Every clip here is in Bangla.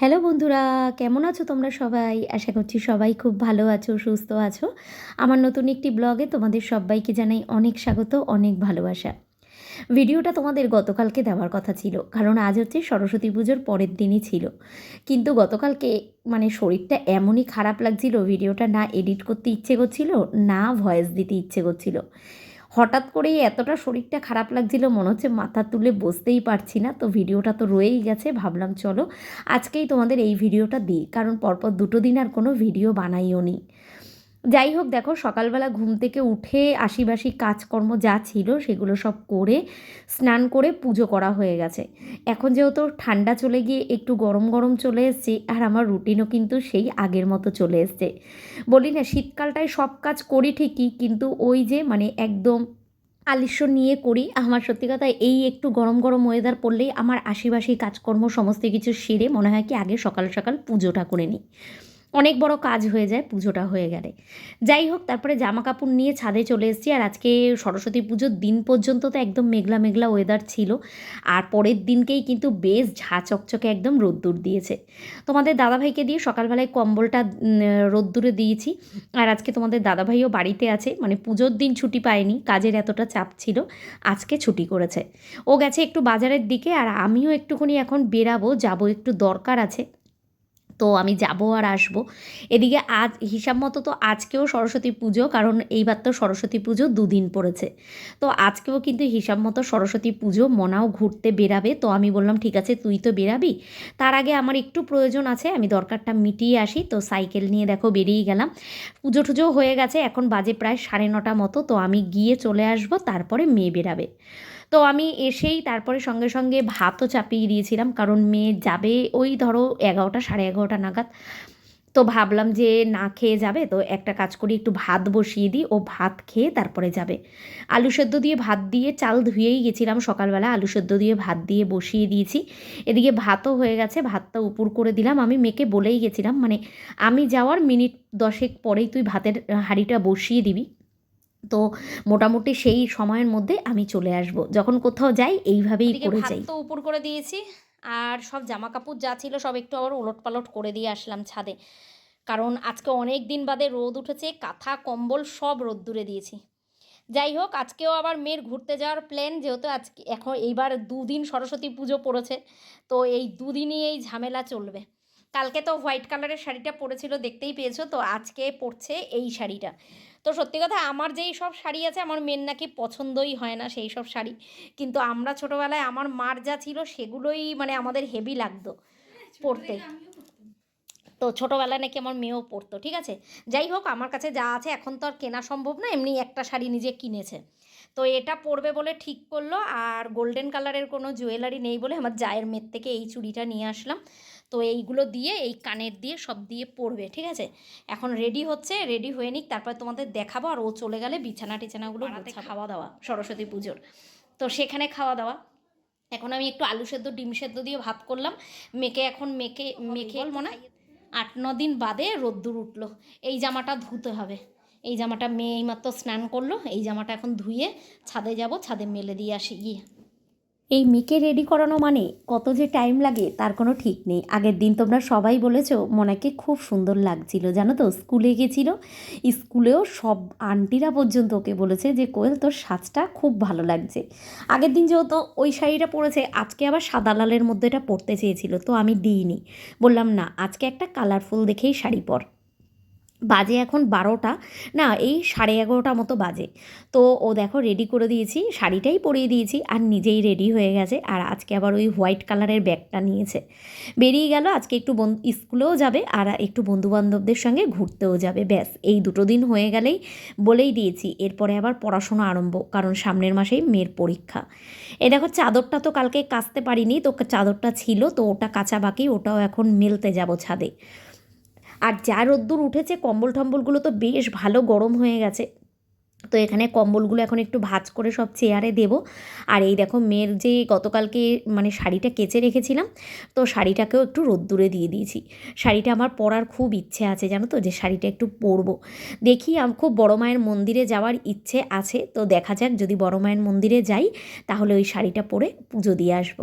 হ্যালো বন্ধুরা, কেমন আছো তোমরা সবাই? আশা করছি সবাই খুব ভালো আছো, সুস্থ আছো। আমার নতুন একটি ব্লগে তোমাদের সবাইকে জানাই অনেক স্বাগত, অনেক ভালোবাসা। ভিডিওটা তোমাদের গতকালকে দেওয়ার কথা ছিল, কারণ আজ হচ্ছে সরস্বতী পুজোর পরের দিনই ছিল। কিন্তু গতকালকে মানে শরীরটা এমনই খারাপ লাগছিল, ভিডিওটা না এডিট করতে ইচ্ছে করছিল, না ভয়েস দিতে ইচ্ছে করছিল। হঠাৎ করেই এতটা শরীরটা খারাপ লাগছিল, মনে হচ্ছে মাথা তুলে বসতেই পারছি না, তো ভিডিওটা তো রয়েই গেছে, ভাবলাম চলো আজকেই তোমাদের এই ভিডিওটা দিই, কারণ পরপর দুটো দিন আর কোনো ভিডিও বানাইও নি। যাই হোক, দেখো সকালবেলা ঘুম থেকে উঠে আশিবাসি কাজকর্ম যা ছিল সেগুলো সব করে স্নান করে পুজো করা হয়ে গেছে। এখন যেহেতু ঠান্ডা চলে গিয়ে একটু গরম গরম চলে এসছে আর আমার রুটিনও কিন্তু সেই আগের মতো চলে এসছে। বলি না, শীতকালটায় সব কাজ করি ঠিকই, কিন্তু ওই যে মানে একদম আলিস্য নিয়ে করি, আমার সত্যি কথা এই একটু গরম গরম ওয়েদার পড়লেই আমার আশিবাসি কাজকর্ম সমস্ত কিছু সেরে মনে হয় কি আগে সকাল সকাল পুজোটা করে নিই। অনেক বড় কাজ হয়ে যায়, পুজোটা হয়ে গেলে। যাই হোক, তারপরে জামা কাপড় নিয়ে ছাদে চলে এসেছি। আর আজকে সরস্বতী পুজোর দিন পর্যন্ত তো একদম মেঘলা মেঘলা ওয়েদার ছিল। আর পরের দিনকেই কিন্তু বেশ ঝা চকচকে একদম রোদ্দুর দিয়েছে। তোমাদের দাদাভাইকে দিয়ে সকালবেলায় কম্বলটা রোদ্দুরে দিয়েছি। আর আজকে তোমাদের দাদাভাইও বাড়িতে আছে। মানে পুজোর দিন ছুটি পায়নি, কাজের এতটা চাপ ছিল। আজকে ছুটি করেছে। ও গেছে একটু বাজারের দিকে, আর আমিও একটুখানি এখন বেরাবো, যাব একটু দরকার আছে। তো আমি যাব আর আসব। এদিকে আজ, হিসাব মতো তো আজকেও সরস্বতী পুজো, কারণ এইবার তো সরস্বতী পুজো দুদিন পড়েছে। তো আজকেও কিন্তু হিসাব মতো সরস্বতী পুজো, মনাও ঘুরতে বেরাবে। তো আমি বললাম, ঠিক আছে, তুই তো বেরাবি। তার আগে আমার একটু প্রয়োজন আছে, আমি দরকারটা মিটিয়ে আসি। তো সাইকেল নিয়ে দেখো বেরিয়ে গেলাম। পুজো টুজো হয়ে গেছে, এখন বাজে প্রায় সাড়ে নটা মতো। তো আমি গিয়ে চলে আসব, তারপরে মেয়ে বেরাবে। তো আমি এসেই তারপরে সঙ্গে সঙ্গে ভাতও চাপিয়ে দিয়েছিলাম, কারণ মেয়ে যাবে ওই ধরো এগারোটা, সাড়ে এগারোটা নাগাদ। তো ভাবলাম যে না খেয়ে যাবে, তো একটা কাজ করি, একটু ভাত বসিয়ে দিই, ও ভাত খেয়ে তারপরে যাবে। আলু সেদ্ধ দিয়ে ভাত দিয়ে চাল ধুয়েই গেছিলাম সকালবেলা, আলু সেদ্ধ দিয়ে ভাত দিয়ে বসিয়ে দিয়েছি। এদিকে ভাতও হয়ে গেছে, ভাতটা উপর করে দিলাম। আমি মেয়েকে বলেই গেছিলাম মানে আমি যাওয়ার মিনিট দশেক পরেই তুই ভাতের হাঁড়িটা বসিয়ে দিবি। তো মোটামুটি সেই সময়ের মধ্যে আমি চলে আসব। যখন কোথাও যাই এইভাবেই করে যাই। তো উপর করে দিয়েছি। আর সব জামা কাপড় যা ছিল সব একটু আবার ওলট পালট করে দিয়ে আসলাম ছাদে। কারণ আজকে অনেক দিন বাদে রোদ উঠেছে কাঁথা কম্বল সব রোদ দূরে দিয়েছি। যাই হোক আজকেও আবার মেয়ের ঘুরতে যাওয়ার প্ল্যান যেহেতু আজকে এখন এইবার দুদিন সরস্বতী পুজো পড়েছে তো এই দুদিনই এই ঝামেলা চলবে। কালকে তো হোয়াইট কালারের শাড়িটা পরেছিল, দেখতেই পেয়েছ। তো আজকে পড়ছে এই শাড়িটা। তো সত্যি কথা, আমার যেই সব শাড়ি আছে, আমার মেন নাকি পছন্দই হয় না সেই সব শাড়ি। কিন্তু আমরা ছোটোবেলায় আমার মার যা ছিল, সেগুলোই মানে আমাদের হেভি লাগতো পরতে। তো ছোটোবেলায় নাকি আমার মেয়েও পরতো, ঠিক আছে? যাই হোক, আমার কাছে যা আছে, এখন তো আর কেনা সম্ভব না, এমনি একটা শাড়ি নিজে কিনেছে। তো এটা পরবে বলে ঠিক করল, আর গোল্ডেন কালারের কোনো জুয়েলারি নেই বলে আমার জায়ের মেয়ের থেকে এই চুড়িটা নিয়ে আসলাম। তো এইগুলো দিয়ে এই কানের দিয়ে সব দিয়ে পড়বে ঠিক আছে? এখন রেডি হচ্ছে রেডি হয়ে নিক তারপর তোমাদের দেখাবো আর ও চলে গেলে বিছানা টিছানাগুলো খাওয়া দাওয়া সরস্বতী পুজোর। তো সেখানে খাওয়া দাওয়া। এখন আমি একটু আলু সেদ্ধ ডিম সেদ্ধ দিয়ে ভাত করলাম। মেখে এখন মেখে মেখে মনে হয় আট ন দিন বাদে রোদ্দুর উঠল। এই জামাটা ধুতে হবে। এই জামাটা মেয়ে এইমাত্র স্নান করল এই জামাটা এখন ধুয়ে ছাদে যাব ছাদে মেলে দিয়ে আসি গিয়ে। এই মেয়েকে রেডি করানো মানে কত যে টাইম লাগে তার কোনো ঠিক নেই। আগের দিন তোমরা সবাই বলেছ মনাকে খুব সুন্দর লাগছিল, জানো তো? স্কুলে গেছিল, স্কুলেও সব আন্টিরা পর্যন্ত ওকে বলেছে যে, কোয়েল, তোর সাজটা খুব ভালো লাগছে। আগের দিন যেহেতু ওই শাড়িটা পরেছে, আজকে আবার সাদা লালের মধ্যে এটা পরতে চেয়েছিল, তো আমি দিইনি। বললাম, না, আজকে একটা কালারফুল দেখেই শাড়ি পর। বাজে এখন বারোটা। না, এই সাড়ে এগারোটা মতো বাজে। তো ও দেখো রেডি করে দিয়েছি, শাড়িটাই পরিয়ে দিয়েছি আর নিজেই রেডি হয়ে গেছে। আর আজকে আবার ওই হোয়াইট কালারের ব্যাগটা নিয়েছে। বেরিয়ে গেল, আজকে একটু স্কুলেও যাবে আর একটু বন্ধুবান্ধবদের সঙ্গে ঘুরতেও যাবে। ব্যাস, এই দুটো দিন হয়ে গেলেই বলেই দিয়েছি, এরপরে আবার পড়াশোনা আরম্ভ, কারণ সামনের মাসেই মেয়ের পরীক্ষা। এ দেখো, চাদরটা তো কালকে কাচতে পারিনি, তো চাদরটা ছিল, তো ওটা কাঁচা বাকি, ওটাও এখন মেলতে যাব ছাদে। আর যা রোদ্দুর উঠেছে, কম্বল টম্বলগুলো তো বেশ ভালো গরম হয়ে গেছে। তো এখানে কম্বলগুলো এখন একটু ভাজ করে সব চেয়ারে দেব। আর এই দেখো মেয়ের যে গতকালকে মানে শাড়িটা কেচে রেখেছিলাম, তো শাড়িটাকেও একটু রোদ্দুরে দিয়ে দিয়েছি। শাড়িটা আমার পরার খুব ইচ্ছে আছে, জানো তো, যে শাড়িটা একটু পরবো। দেখি খুব বড় মায়ের মন্দিরে যাওয়ার ইচ্ছে আছে, তো দেখা যাক যদি বড় মায়ের মন্দিরে যাই, তাহলে ওই শাড়িটা পরে পুজো দিয়ে আসব।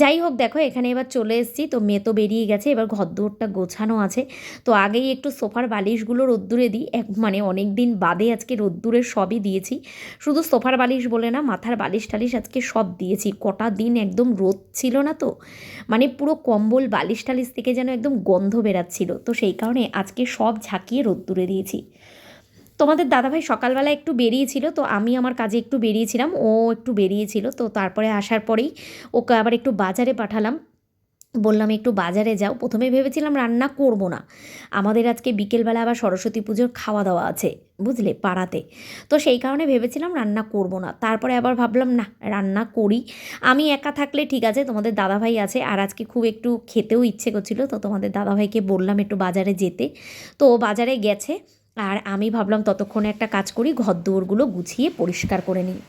যাই হোক দেখো, এখানে এবার চলে এসেছি। তো মেয়ে তো বেরিয়ে গেছে, এবার ঘরদোরটা গোছানো আছে। তো আগেই একটু সোফার বালিশগুলো রোদ্দুরে দিই। এক মানে অনেক দিন বাদে আজকে রোদ্দুরে সবই দিয়েছি। শুধু সোফার বালিশ বলে না, মাথার বালিশ টালিশ আজকে সব দিয়েছি। কটা দিন একদম রোদ ছিল না তো? মানে পুরো কম্বল বালিশ টালিশ থেকে যেন একদম গন্ধ বেরাচ্ছিল। তো সেই কারণে আজকে সব ঝাঁকিয়ে রোদ্দুরে দিয়েছি। তোমাদের দাদাভাই সকালবেলা একটু বেরিয়েছিল, তো আমি আমার কাজে একটু বেরিয়েছিলাম, ও একটু বেরিয়েছিল, তো তারপরে আসার পরেই ওকে আবার একটু বাজারে পাঠালাম। বললাম, একটু বাজারে যাও। প্রথমে ভেবেছিলাম রান্না করব না। আমাদের আজকে বিকেলবেলা আবার সরস্বতী পুজোর খাওয়া দাওয়া আছে, বুঝলে, পাড়াতে। তো সেই কারণে ভেবেছিলাম রান্না করব না। তারপরে আবার ভাবলাম, না, রান্না করি। আমি একা থাকলে ঠিক আছে, তোমাদের দাদাভাই আছে, আর আজকে খুব একটু খেতেও ইচ্ছে করছিল, তো তোমাদের দাদাভাইকে বললাম একটু বাজারে যেতে। তো ও বাজারে গেছে আর আমি ভাবলাম ততক্ষণে একটা কাজ করি ঘর দুয়ারগুলো গুছিয়ে পরিষ্কার করে নিই।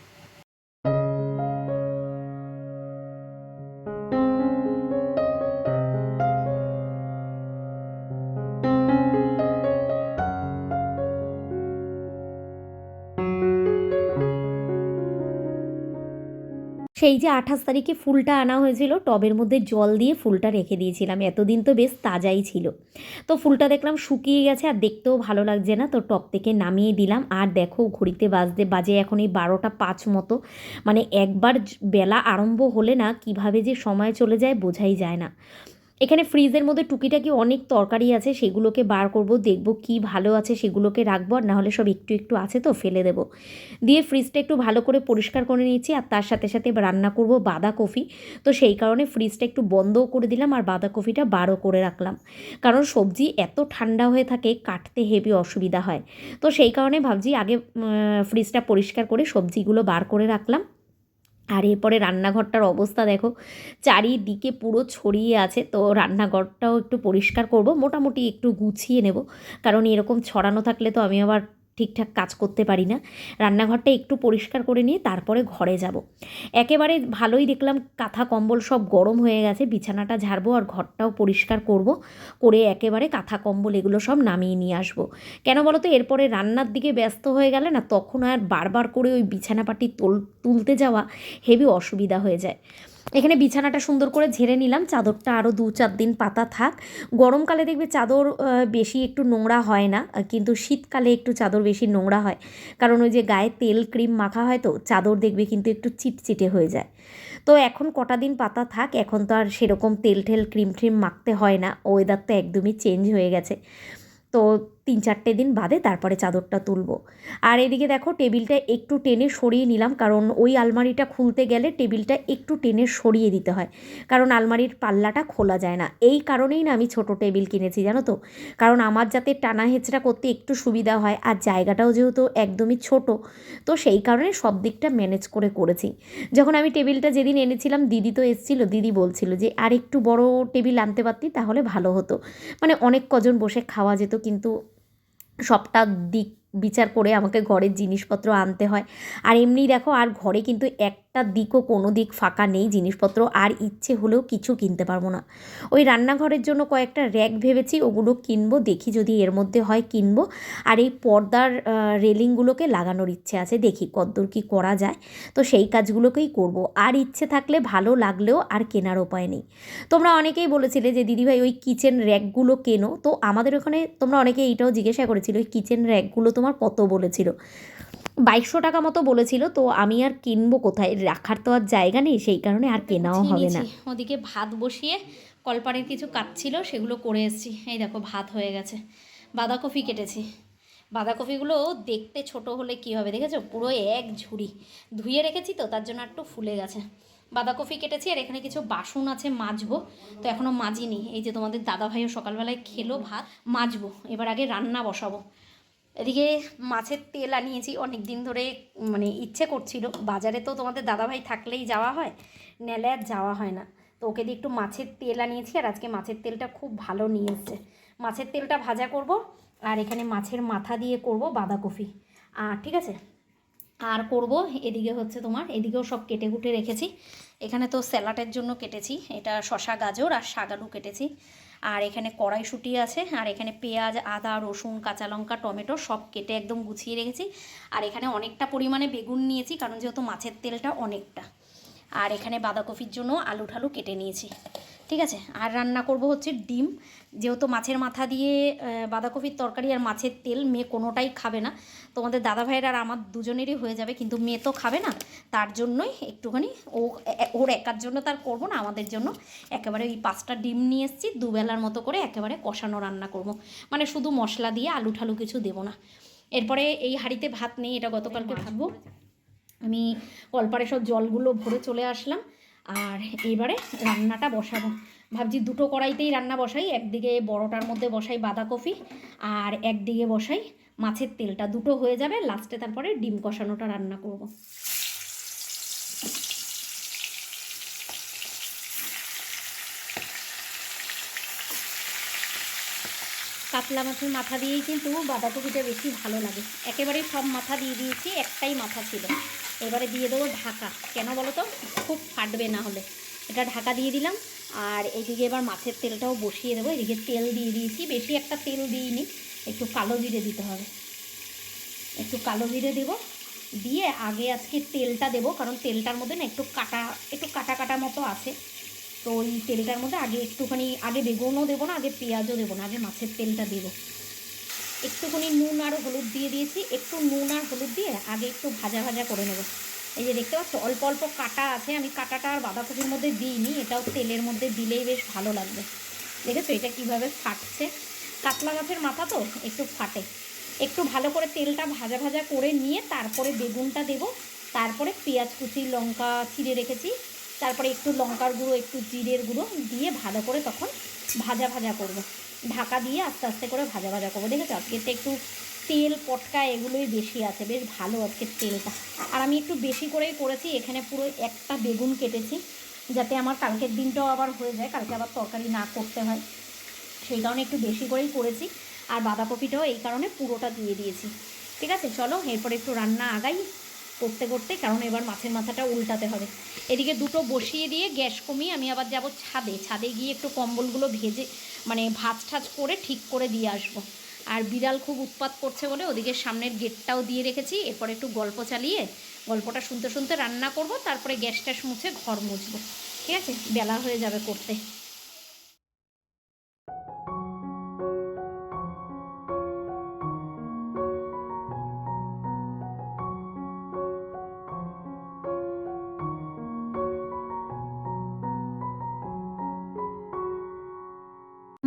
সেই যে আঠাশ তারিখে ফুলটা আনা হয়েছিল, টবের মধ্যে জল দিয়ে ফুলটা রেখে দিয়েছিলাম। এতদিন তো বেশ তাজাই ছিল। তো ফুলটা দেখলাম শুকিয়ে গেছে আর দেখতেও ভালো লাগছে না, তো টপ থেকে নামিয়ে দিলাম। আর দেখো, ঘড়িতে বাজতে, বাজে এখন এই বারোটা পাঁচ মতো। মানে একবার বেলা আরম্ভ হলে না, কীভাবে যে সময় চলে যায় বোঝাই যায় না। এখানে ফ্রিজের মধ্যে টুকিটাকি অনেক তরকারি আছে, সেগুলোকে বার করব, দেখব কি ভালো আছে, সেগুলোকে রাখব, আর নাহলে সব একটু একটু আছে তো, ফেলে দেবো। দিয়ে ফ্রিজটা একটু ভালো করে পরিষ্কার করে নিয়েছি, আর তার সাথে সাথে রান্না করব বাঁধাকপি। তো সেই কারণে ফ্রিজটা একটু বন্ধও করে দিলাম, আর বাঁধাকপিটা বারও করে রাখলাম। কারণ সবজি এত ঠান্ডা হয়ে থাকে, কাটতে হেভি অসুবিধা হয়। তো সেই কারণে ভাবছি আগে ফ্রিজটা পরিষ্কার করে সবজিগুলো বার করে রাখলাম। আর এরপরে রান্নাঘরটার অবস্থা দেখো, চারিদিকে পুরো ছড়িয়ে আছে, তো রান্নাঘরটাও একটু পরিষ্কার করব, মোটামুটি একটু গুছিয়ে নেব, কারণ এরকম ছড়ানো থাকলে তো আমি আবার ঠিকঠাক কাজ করতে পারি না। রান্নাঘরটা একটু পরিষ্কার করে নিয়ে তারপরে ঘরে যাব। একেবারে ভালোই দেখলাম কাঁথা কম্বল সব গরম হয়ে গেছে, বিছানাটা ঝাড়বো আর ঘরটাও পরিষ্কার করব, করে একেবারে কাঁথা কম্বল এগুলো সব নামিয়ে নিয়ে আসব। কেন বলো তো এরপরে রান্নার দিকে ব্যস্ত হয়ে গেলে না তখন আর বারবার করে ওই বিছানাপাটি তোল, তুলতে যাওয়া হেবি অসুবিধা হয়ে যায়। এখানে বিছানাটা সুন্দর করে ঝেড়ে নিলাম, চাদরটা আরও দু চার দিন পাতা থাক। গরমকালে দেখবে চাদর বেশি একটু নোংরা হয় না, কিন্তু শীতকালে একটু চাদর বেশি নোংরা হয়। কারণ ওই যে গায়ে তেল ক্রিম মাখা হয় তো, চাদর দেখবে কিন্তু একটু চিটচিটে হয়ে যায়। তো এখন কটা দিন পাতা থাক, এখন তো আর সেরকম তেল ঠেল ক্রিম ট্রিম মাখতে হয় না ওয়েদার তো একদমই চেঞ্জ হয়ে গেছে। তো তিন চারটে দিন বাদে তারপরে চাদরটা তুলবো। আর এদিকে দেখো টেবিলটা একটু টেনে সরিয়ে নিলাম, কারণ ওই আলমারিটা খুলতে গেলে টেবিলটা একটু টেনে সরিয়ে দিতে হয়, কারণ আলমারির পাল্লাটা খোলা যায় না। এই কারণেই না আমি ছোট টেবিল কিনেছি, জানো তো? কারণ আমার যাতে টানা হেঁচড়া করতে একটু সুবিধা হয়, আর জায়গাটাও যেহেতু একদমই ছোট, তো সেই কারণে সব দিকটা ম্যানেজ করে করেছি। যখন আমি টেবিলটা যেদিন এনেছিলাম, দিদি তো এসেছিল, দিদি বলছিল যে, আর একটু বড় টেবিল আনতে পারতি, তাহলে ভালো হতো। মানে অনেক কজন বসে খাওয়া যেত, কিন্তু সবটা দিক বিচার করে আমাকে ঘরের জিনিসপত্র আনতে হয়। আর এমনি দেখো, আর ঘরে কিন্তু একটা দিকও কোনো দিক ফাঁকা নেই, জিনিসপত্র আর ইচ্ছে হলেও কিছু কিনতে পারব না। ওই রান্নাঘরের জন্য কয়েকটা র্যাক ভেবেছি, ওগুলো কিনবো, দেখি যদি এর মধ্যে হয় কিনবো। আর এই পর্দার রেলিংগুলোকে লাগানোর ইচ্ছে আছে, দেখি কদ্দূর কী করা যায়। তো সেই কাজগুলোকেই করব। আর ইচ্ছে থাকলে ভালো লাগলেও আর কেনার উপায় নেই। তোমরা অনেকেই বলেছিলে যে দিদিভাই ওই কিচেন র্যাকগুলো কেনো? তো আমাদের ওখানে তোমরা অনেকে এইটাও জিজ্ঞাসা করেছিল, ওই কিচেন র্যাকগুলো তোমার কত? বলেছিল। বাইশশো টাকা মতো বলেছিল তো আমি আর কিনবো কোথায়? রাখার তো আর জায়গা নেই সেই কারণে আর কেনাও হবে না। ওদিকে ভাত বসিয়ে কলপাড়ের কিছু কাজ ছিল সেগুলো করে এসেছি। এই দেখো ভাত হয়ে গেছে। বাঁধাকপি কেটেছি। বাঁধাকপিগুলো দেখতে ছোট হলে কি হবে দেখেছ? পুরো এক ঝুড়ি। ধুয়ে রেখেছি তো তার জন্য একটু ফুলে গেছে। বাঁধাকপি কেটেছি আর এখানে কিছু বাসন আছে মাজবো। তো এখনও মাজিনি। এই যে তোমাদের দাদাভাইও সকালবেলায় খেলো ভাত মাজবো। এবার আগে রান্না বসাবো। এদিকে মাছের তেল আনিয়েছি অনেক দিন ধরে মানে ইচ্ছে করছিল। বাজারে তো তোমাদের দাদাভাই থাকলেই যাওয়া হয়, নেলে আর যাওয়া হয় না। তো ওকে দিয়ে একটু মাছের তেল আনিয়েছি আর আজকে মাছের তেলটা খুব ভালো নিয়ে এসছে। মাছের তেলটা ভাজা করব আর এখানে মাছের মাথা দিয়ে করব বাঁধাকপি। আর ঠিক আছে, আর করব এদিকে হচ্ছে তোমার, এদিকেও সব কেটে কুটে রেখেছি। এখানে তো স্যালাডের জন্য কেটেছি, এটা শশা গাজর আর শাগালু কেটেছি। আর এখানে কড়াইশুঁটি আছে, আর এখানে পেঁয়াজ, আদা, রসুন, কাঁচা লঙ্কা, টমেটো সব কেটে একদম গুছিয়ে রেখেছি। আর এখানে অনেকটা পরিমাণে বেগুন নিয়েছি, কারণ যেহেতু মাছের তেলটা অনেকটা। আর এখানে বাঁধাকপির জন্য আলু ঠালু কেটে নিয়েছি। ঠিক আছে? আর রান্না করব হচ্ছে ডিম। যেহেতু মাছের মাথা দিয়ে বাঁধাকপির তরকারি আর মাছের তেল মেয়ে কোনোটাই খাবে না। তোমাদের দাদা ভাইয়ের আর আমার দুজনেরই হয়ে যাবে, কিন্তু মেয়ে তো খাবে না। তার জন্যই একটুখানি ও, ওর একার জন্য তার করব না, আমাদের জন্য একেবারে ওই পাঁচটা ডিম নিয়ে এসেছি, দুবেলার মতো করে একেবারে কষানো রান্না করব। মানে শুধু মশলা দিয়ে আলু ঠালু কিছু দেবো না। এরপরে এই হাঁড়িতে ভাত নেই, এটা গতকালকে ভাববো। আমি কলপারে সব জলগুলো ভরে চলে আসলাম। আর এবারে রান্নাটা বসাবো। ভাবছি দুটো কড়াইতেই রান্না বসাই, একদিকে বড়টার মধ্যে বসাই বাঁধাকপি আর একদিকে বসাই মাছের তেলটা। দুটো হয়ে যাবে, লাস্টে তারপরে ডিম কষানোটা রান্না করব। কাতলা মাছের মাথা দিয়েই কিন্তু বাঁধাকপিটা বেশি ভালো লাগে। একেবারেই সব মাথা দিয়ে দিয়েছি, একটাই মাথা ছিল। এবারে দিয়ে দেবো ঢাকা। কেন বলো তো খুব ফাটবে না হলে। এটা ঢাকা দিয়ে দিলাম। আর এইদিকে এবার মাছের তেলটাও বসিয়ে দেবো। এদিকে তেল দিয়ে দিয়েছি। বেশি একটা তেল দিইনি। একটু কালো জিরে দিতে হবে। একটু কালো জিরে দেবো। দিয়ে আগে আজকে তেলটা দেবো। কারণ তেলটার মধ্যে না একটু কাটা একটু কাটা কাটা মতো আছে। তো ওই তেলটার মধ্যে আগে একটুখানি, আগে বেগুনও দেবো না, আগে পেঁয়াজও দেবো না, আগে মাছের তেলটা দেবো। একটুখানি নুন আর হলুদ দিয়ে দিয়েছি, একটু নুন আর হলুদ দিয়ে আগে একটু ভাজা ভাজা করে নেব। এই যে দেখতে পাচ্ছ, অল্প অল্প কাটা আছে, আমি কাটাটা আর বাঁধাকপির মধ্যে দিইনি, এটাও তেলের মধ্যে দিলেই বেশ ভালো লাগবে। দেখেছ এটা কীভাবে ফাটছে? কাতলা গাছের মাথা তো একটু ফাটে। একটু ভালো করে তেলটা ভাজা ভাজা করে নিয়ে তারপরে বেগুনটা দেব, তারপরে পেঁয়াজ, কুচি, লঙ্কা চিড়ে রেখেছি, তারপরে একটু লঙ্কার গুঁড়ো, একটু জিরের গুঁড়ো দিয়ে ভালো করে তখন ভাজা ভাজা করব। ঢাকা দিয়ে আস্তে আস্তে করে ভাজা ভাজা করব। দেখেছ? আজকেরটা একটু তেল, পটকা এগুলোই বেশি আছে। বেশ ভালো আজকের তেলটা। আর আমি একটু বেশি করেই করেছি। এখানে পুরো একটা বেগুন কেটেছি, যাতে আমার কালকের দিনটাও আবার হয়ে যায়। কালকে আবার তরকারি না করতে হয়। সেই কারণে একটু বেশি করেই করেছি। আর বাঁধাকপিটাও এই কারণে পুরোটা দিয়ে দিয়েছি। ঠিক আছে? চলো, এরপরে একটু রান্না আগাই করতে করতে, কারণ এবার মাছের মাথাটা উল্টাতে হবে। এদিকে দুটো বসিয়ে দিয়ে গ্যাস কমিয়ে আমি আবার যাব ছাদে। ছাদে গিয়ে একটু কম্বলগুলো ভেজে মানে ভাজ ঠাজ করে ঠিক করে দিয়ে আসব। আর বিড়াল খুব উৎপাত করছে বলে ওদিকে সামনের গেটটাও দিয়ে রেখেছি, এরপর একটু গল্প চালিয়ে গল্পটা শুনতে শুনতে রান্না করব, তারপরে গ্যাস ট্যাস মুছে ঘর মুছবো। ঠিক আছে? বেলা হয়ে যাবে করতে।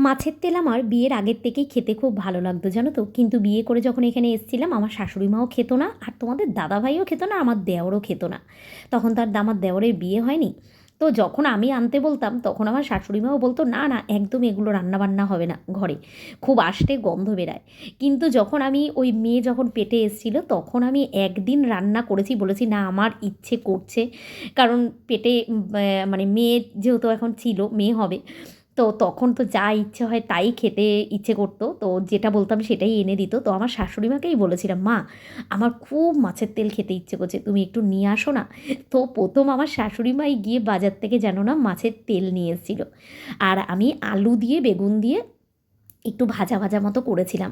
মাছের তেল আমার বিয়ের আগের থেকেই খেতে খুব ভালো লাগতো, জানো তো? কিন্তু বিয়ে করে যখন এখানে এসেছিলাম, আমার শাশুড়ি মাও খেতো না, আর তোমাদের দাদাভাইও খেতো না, আমার দেওরও খেতো না। তখন তার আমার দেওরের বিয়ে হয়নি। তো যখন আমি আনতে বলতাম, তখন আমার শাশুড়ি মাও বলতো, না না, একদম এগুলো রান্নাবান্না হবে না ঘরে। খুব আষ্টে গন্ধ বেরায়। কিন্তু যখন আমি ওই মেয়ে যখন পেটে এসেছিল, তখন আমি একদিন রান্না করেছি, বলেছি, না, আমার ইচ্ছে করছে। কারণ পেটে মানে মেয়ে যেহেতু এখন ছিল, মেয়ে হবে তো তখন তো যা ইচ্ছে হয় তাই খেতে ইচ্ছে করতো। তো যেটা বলতাম সেটাই এনে দিত। তো আমার শাশুড়ি মাকেই বলেছিলাম, মা, আমার খুব মাছের তেল খেতে ইচ্ছে করছে, তুমি একটু নিয়ে আসো না। তো প্রথম আমার শাশুড়ি মাই গিয়ে বাজার থেকে যেন না মাছের তেল নিয়ে এসেছিল। আর আমি আলু দিয়ে, বেগুন দিয়ে একটু ভাজা ভাজা মতো করেছিলাম।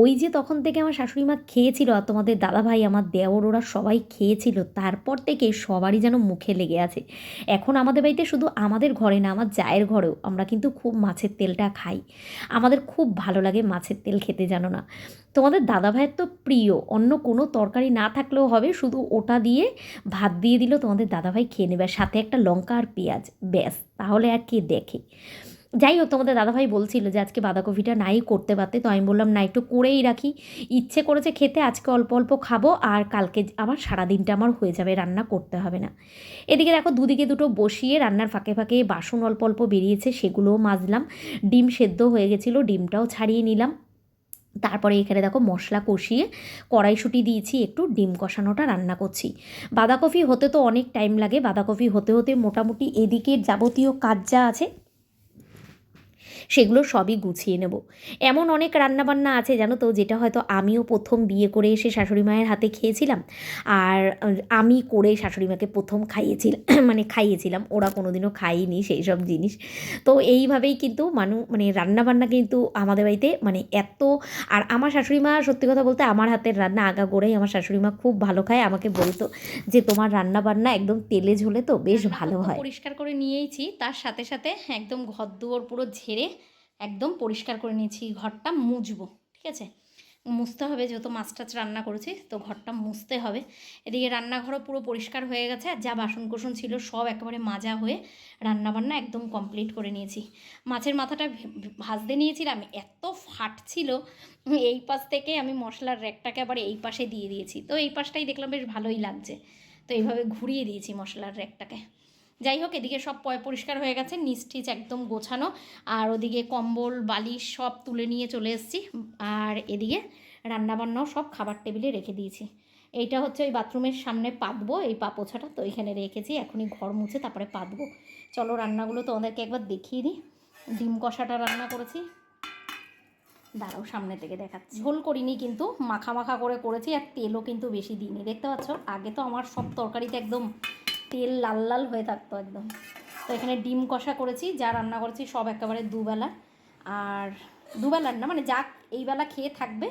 ওই যে তখন থেকে আমার শাশুড়ি মা খেয়েছিল আর তোমাদের দাদাভাই, আমার দেওর, ওরা সবাই খেয়েছিল, তারপর থেকে সবারই যেন মুখে লেগে আছে। এখন আমাদের বাড়িতে শুধু আমাদের ঘরে না, আমার জায়ের ঘরেও আমরা কিন্তু খুব মাছের তেলটা খাই। আমাদের খুব ভালো লাগে মাছের তেল খেতে, জানো না? তোমাদের দাদা ভাইয়ের তো প্রিয়, অন্য কোনো তরকারি না থাকলেও হবে, শুধু ওটা দিয়ে ভাত দিয়ে দিলেও তোমাদের দাদাভাই খেয়ে নেবে। সাথে একটা লঙ্কা আর পেঁয়াজ, ব্যাস, তাহলে আর কে দেখে? যাই হোক, তোমাদের দাদাভাই বলছিল যে আজকে বাঁধাকপিটা নাই করতে পারতে। তো আমি বললাম, না, একটু করেই রাখি। ইচ্ছে করেছে খেতে, আজকে অল্প অল্প খাব আর কালকে আবার সারাদিনটা আমার হয়ে যাবে, রান্না করতে হবে না। এদিকে দেখো, দুদিকে দুটো বসিয়ে রান্নার ফাঁকে ফাঁকে বাসন অল্প অল্প বেরিয়েছে, সেগুলোও মাজলাম। ডিম সেদ্ধ হয়ে গেছিল, ডিমটাও ছাড়িয়ে নিলাম। তারপরে এখানে দেখো, মশলা কষিয়ে কড়াইশুঁটি দিয়েছি, একটু ডিম কষানোটা রান্না করছি। বাঁধাকপি হতে তো অনেক টাইম লাগে, বাঁধাকপি হতে হতে মোটামুটি এদিকের যাবতীয় কাজ যা আছে সেগুলো সবই গুছিয়ে নেব। এমন অনেক রান্নাবান্না আছে জানো তো যেটা হয়তো আমিও প্রথম বিয়ে করে এসে শাশুড়ি মায়ের হাতে খেয়েছিলাম। আর আমি করে শাশুড়ি মাকে প্রথম খাইয়েছিলাম মানে খাইয়েছিলাম ওরা কোনোদিনও খাইনি সেই সব জিনিস। তো এইভাবেই কিন্তু মানুষ মানে রান্নাবান্না কিন্তু আমাদের বাড়িতে মানে এত আর আমার শাশুড়ি মা সত্যি কথা বলতে আমার হাতের রান্না আগা গোড়াই আমার শাশুড়ি মা খুব ভালো খায়। আমাকে বলতো যে তোমার রান্নাবান্না একদম তেলে ঝোলে তো বেশ ভালো হয়। পরিষ্কার করে নিয়েইছি তার সাথে সাথে একদম ঘর দুয়ার পুরো ঝেড়ে একদম পরিষ্কার করে নিয়েছি, ঘরটা মুছবো, ঠিক আছে? মুছতে হবে, যেহেতু মাছ টাছ রান্না করেছি, তো ঘরটা মুছতে হবে। এদিকে রান্নাঘরও পুরো পরিষ্কার হয়ে গেছে, আর যা বাসন কোসন ছিল সব একেবারে মাজা হয়ে রান্নাবান্না একদম কমপ্লিট করে নিয়েছি। মাছের মাথাটা ভাজতে নিয়েছিলাম, এত ফাটছিল এই পাশ থেকে আমি মশলার র্যাকটাকে আবার এই পাশে দিয়ে দিয়েছি। তো এই পাশটাই দেখলাম বেশ ভালোই লাগছে। তো এইভাবে ঘুরিয়ে দিয়েছি মশলার র্যাকটাকে যাই হোক এদিকে সব পয় পরিষ্কার হয়ে গেছে, নিচ একদম গোছানো, আর ওদিকে কম্বল, বালিশ সব তুলে নিয়ে চলে এসেছি, আর এদিকে রান্নাবান্নাও সব খাবার টেবিলে রেখে দিয়েছি। এইটা হচ্ছে ওই বাথরুমের সামনে পাতবো, এই পা পোছাটা তো এখানে রেখেছি, এখনই ঘর মুছে তারপরে পাতবো। চলো রান্নাগুলো তোমাদেরকে একবার দেখিয়ে দিই। ডিম কষাটা রান্না করেছি। দাঁড়াও, সামনে থেকে দেখাচ্ছি। ঝোল করিনি কিন্তু, মাখা মাখা করে করেছি, আর তেলও কিন্তু বেশি দিইনি, দেখতে পাচ্ছ? আগে তো আমার সব তরকারিতে একদম তেল লাল লাল হয়ে থাকতো একদম। তো এখানে ডিম কষা করেছি, যা রান্না করেছি সব একেবারে দুবেলা। আর দুবেলার না মানে যা এই বেলা খেয়ে থাকবে,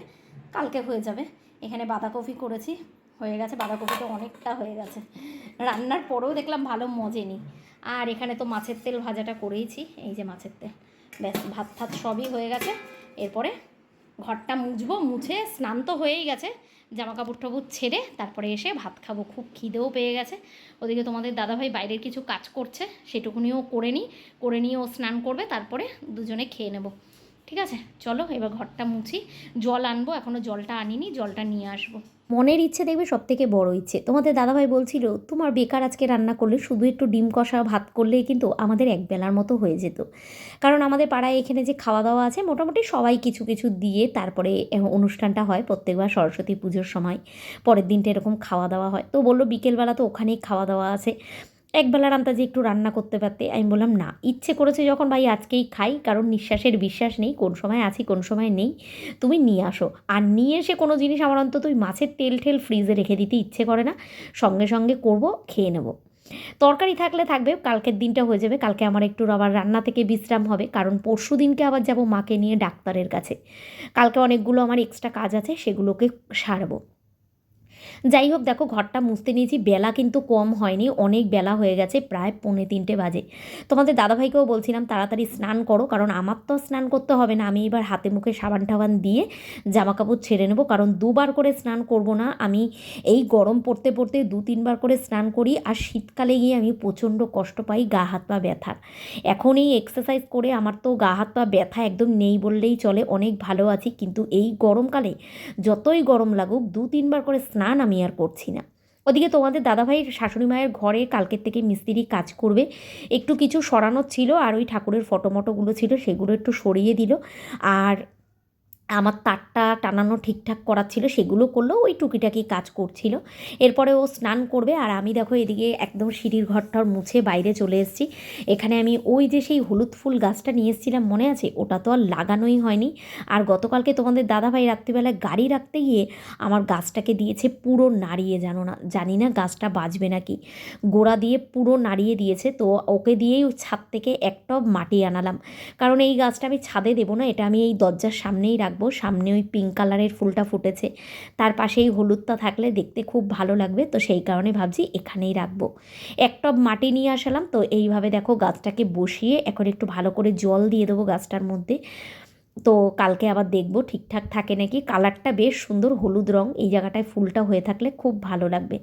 কালকে হয়ে যাবে। এখানে বাঁধাকপি করেছি, হয়ে গেছে। বাঁধাকপিটা অনেকটা হয়ে গেছে। রান্নার পরেও দেখলাম ভালো মজে মজেনি। আর এখানে তো মাছের তেল ভাজাটা করেইছি, এই যে মাছের তেল। ব্যাস ভাত ফাত সবই হয়ে গেছে। এরপরে ঘরটা মুছবো, মুছে স্নান তো হয়েই গেছে। জামা কাপড় টাপড় ছেড়ে তারপরে এসে ভাত খাব। খুব খিদেও পেয়ে গেছে। ওদিকে তোমাদের দাদাভাই বাইরের কিছু কাজ করছে, সেটুকুনিও করে নিই। করে নিয়ে ও স্নান করবে, তারপরে দুজনে খেয়ে নেব। ঠিক আছে? চলো, এবার ঘরটা মুছি। জল আনব এখনও জলটা আনিনি, জলটা নিয়ে আসব। মনের ইচ্ছে দেখবে সব থেকে বড় ইচ্ছে। তোমাদের দাদাভাই বলছিল, তোমার বেকার আজকে রান্না করলে শুধু একটু ডিম কষা, ভাত করলেই কিন্তু আমাদের এক বেলার মতো হয়ে যেত। কারণ আমাদের পাড়ায় এখানে যে খাওয়া দাওয়া আছে, মোটামুটি সবাই কিছু কিছু দিয়ে তারপরে অনুষ্ঠানটা হয় প্রত্যেকবার সরস্বতী পুজোর সময়। পরের দিনটা এরকম খাওয়া দাওয়া হয়। তো বলল, বিকেলবেলা তো ওখানেই খাওয়া দাওয়া আছে। একবেলার আন্তাজে একটু রান্না করতে পারতে। আমি বললাম, না, ইচ্ছে করেছে যখন ভাই আজকেই খাই, কারণ নিঃশ্বাসের বিশ্বাস নেই, কোন সময় আছি, কোন সময় নেই, তুমি নিয়ে আসো। আর নিয়ে এসে কোনো জিনিস আমার অন্তত ওই মাছের তেল ঠেল ফ্রিজে রেখে দিতে ইচ্ছে করে না। সঙ্গে সঙ্গে করব, খেয়ে নেব। তরকারি থাকলে থাকবে, কালকের দিনটা হয়ে যাবে, কালকে আমার একটু আবার রান্না থেকে বিশ্রাম হবে, কারণ পরশু দিনকে আবার যাব মাকে নিয়ে ডাক্তারের কাছে। কালকে অনেকগুলো আমার এক্সট্রা কাজ আছে, সেগুলোকে সারবো। যাই হোক, দেখো ঘরটা মুছতে নিয়েছি, বেলা কিন্তু কম হয়নি, অনেক বেলা হয়ে গেছে, প্রায় পৌনে তিনটে বাজে। তোমাদের দাদাভাইকেও বলছিলাম, তাড়াতাড়ি স্নান করো, কারণ আমার তো স্নান করতে হবে না, আমি এবার হাতে মুখে সাবান টাবান দিয়ে জামা কাপড় ছেড়ে নেব, কারণ দুবার করে স্নান করব না, আমি এই গরম পড়তে পড়তে দু তিনবার করে স্নান করি, আর শীতকালে গিয়ে আমি প্রচণ্ড কষ্ট পাই, গা হাত পা ব্যথার এখন এই এক্সারসাইজ করে আমার তো গা হাত পা ব্যথা একদম নেই বললেই চলে, অনেক ভালো আছি, কিন্তু এই গরমকালে যতই গরম লাগুক, দু তিনবার করে স্নান আমি আর করছি না। ওদিকে তোমাদের দাদাভাই শাশুড়ি মায়ের ঘরে কালকের থেকে মিস্ত্রি কাজ করবে। একটু কিছু সরানোর ছিল আর ওই ঠাকুরের ফটো মটোগুলো ছিল সেগুলো একটু সরিয়ে দিল। আর আমার তারটা টানানো ঠিকঠাক করার ছিল, সেগুলো করল, ওই টুকিটাকি কাজ করছিল। এরপরে ও স্নান করবে, আর আমি দেখো এদিকে একদম সিঁড়ির ঘরটার মুছে বাইরে চলে এসেছি। এখানে আমি ওই যে সেই হলুদ ফুল গাছটা নিয়ে এসেছিলাম, মনে আছে? ওটা তো আর লাগানোই হয়নি। আর গতকালকে তোমাদের দাদাভাই রাত্রিবেলায় গাড়ি রাখতে গিয়ে আমার গাছটাকে দিয়েছে পুরো নাড়িয়ে, জানো না, জানি না গাছটা বাঁচবে নাকি। গোড়া দিয়ে পুরো নাড়িয়ে দিয়েছে, তো ওকে দিয়েই ছাদ থেকে এক টব মাটি আনালাম। কারণ এই গাছটা আমি ছাদে দেবো না, এটা আমি এই দরজার সামনেই রাখব। সামনে ওই পিঙ্ক কালারের ফুলটা ফুটেছে। তার পাশেই হলুদটা থাকলে দেখতে খুব ভালো লাগবে। তো সেই কারণে ভাবছি এখানেই রাখব। এক টব মাটি নিয়ে আসলাম। তো এইভাবে দেখো গাছটাকে বসিয়ে এখন একটু ভালো করে জল দিয়ে দেবো গাছটার মধ্যে। তো কালকে আবার দেখব, ঠিকঠাক থাকে নাকি? কালারটা বেশ সুন্দর হলুদ রং, এই জায়গাটায় ফুলটা হয়ে থাকলে খুব ভালো লাগবে।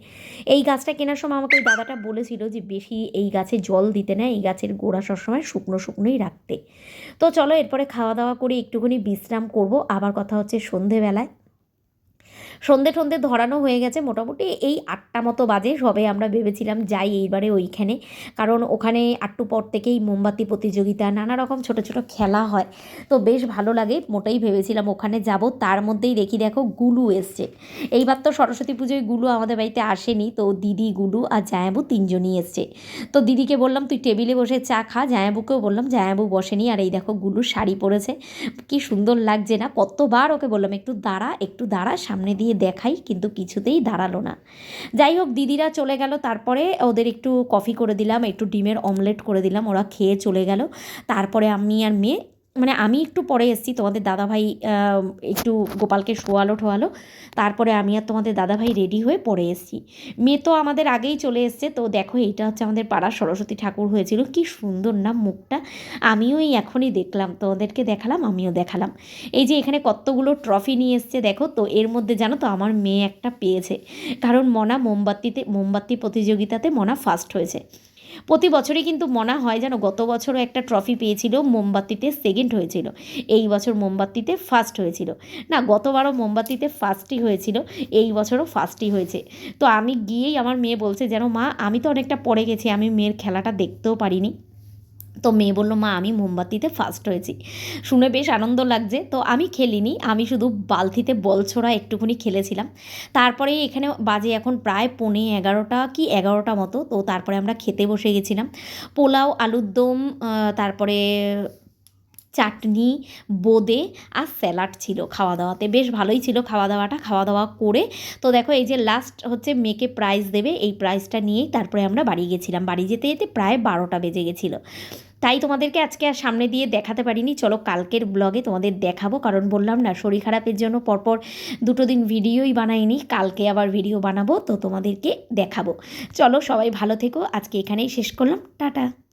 এই গাছটা কেনার সময় আমাকে দাদাটা বলেছিল যে, বেশি এই গাছে জল দিতে না, এই গাছের গোড়া সবসময় শুকনো শুকনোই রাখতে। তো চলো এরপরে খাওয়া দাওয়া করে একটুখানি বিশ্রাম করব। আবার কথা হচ্ছে সন্ধেবেলায়। সন্ধে টন্ধে ধরানো হয়ে গেছে। মোটামুটি এই আটটা মতো বাজে, সবে আমরা ভেবেছিলাম যাই এইবারে ওইখানে। কারণ ওখানে আটটু পর থেকেই মোমবাতি প্রতিযোগিতা, নানা রকম ছোট ছোট খেলা হয়। তো বেশ ভালো লাগে, মোটেই ভেবেছিলাম ওখানে যাব। তার মধ্যেই দেখি, দেখো গুলু এসছে। এইবার তো সরস্বতী পুজোয় গুলু আমাদের বাড়িতে আসেনি। তো দিদি, গুলু আর জায়াবু তিনজনই এসছে। তো দিদিকে বললাম, তুই টেবিলে বসে চা খা। জায়াবুকেও বললাম, জায়াবু বসেনি। আর এই দেখো গুলু শাড়ি পরেছে। কি সুন্দর লাগছে না? কতবার ওকে বললাম, একটু দাঁড়া একটু দাঁড়া, সামনে দিয়ে দেখাই, কিন্তু কিছুতেই দাঁড়াল না। যাই হোক, দিদিরা চলে গেল। তারপরে ওদের একটু কফি করে দিলাম, একটু ডিমের অমলেট করে দিলাম, ওরা খেয়ে চলে গেল। তারপরে আমি আর মেয়ে মানে আমি একটু পরে এসেছি, তোমাদের দাদাভাই একটু গোপালকে শোয়ালো ঠোয়ালো, তারপরে আমি আর তোমাদের দাদাভাই রেডি হয়ে পরে এসেছি। মেয়ে তো আমাদের আগেই চলে এসছে, তো দেখো এইটা হচ্ছে আমাদের পাড়ার সরস্বতী ঠাকুর হয়েছিল, কি সুন্দর না মুখটা। আমিও এই এখনই দেখলাম, তোমাদেরকে দেখালাম, আমিও দেখালাম। এই যে এখানে কতগুলো ট্রফি নিয়ে এসছে দেখো, তো এর মধ্যে জানো তো আমার মেয়ে একটা পেয়েছে, কারণ মনা মোমবাতিতে, মোমবাতি প্রতিযোগিতাতে মনা ফার্স্ট হয়েছে। প্রতি বছরই কিন্তু মনে হয় যেন গত বছরও একটা ট্রফি পেয়েছিল, মোমবাতিতে সেকেন্ড হয়েছিল। এই বছর মোমবাতিতে ফার্স্ট হয়েছিল। না, গতবারও মোমবাতিতে ফার্স্টই হয়েছিল, এই বছরও ফার্স্টই হয়েছে। তো আমি গিয়েই আমার মেয়ে বলছে, যেন মা, আমি তো অনেকটা পড়ে গেছি, আমি মেয়ের খেলাটা দেখতেও পারিনি। তো মেয়ে বলল, মা, আমি মোমবাতিতে ফার্স্ট হয়েছি। শুনে বেশ আনন্দ লাগছে। তো আমি খেলিনি, আমি শুধু বালতিতে বল ছোড়া একটুখানি খেলেছিলাম। তারপরে এখানে বাজে এখন প্রায় পৌনে এগারোটা কি এগারোটা মতো, তো তারপরে আমরা খেতে বসে গেছিলাম। পোলাও, আলুর দম তারপরে চাটনি, বোঁদে আর স্যালাড ছিল খাওয়া দাওয়াতে বেশ ভালোই ছিল খাওয়া দাওয়াটা খাওয়া দাওয়া করে। তো দেখো, এই যে লাস্ট হচ্ছে মেয়েকে প্রাইজ দেবে, এই প্রাইজটা নিয়েই তারপরে আমরা বাড়ি গেছিলাম। বাড়ি যেতে যেতে প্রায় বারোটা বেজে গেছিল। তাই তোমাদেরকে আজকে আর সামনে দিয়ে দেখাতে পারিনি। চলো কালকের ব্লগে তোমাদের দেখাবো। কারণ বললাম না, শরীর খারাপের জন্য পরপর দুটো দিন ভিডিওই বানাইনি। কালকে আবার ভিডিও বানাবো, তো তোমাদেরকে দেখাবো। চলো সবাই ভালো থেকো। আজকে এখানেই শেষ করলাম। টাটা।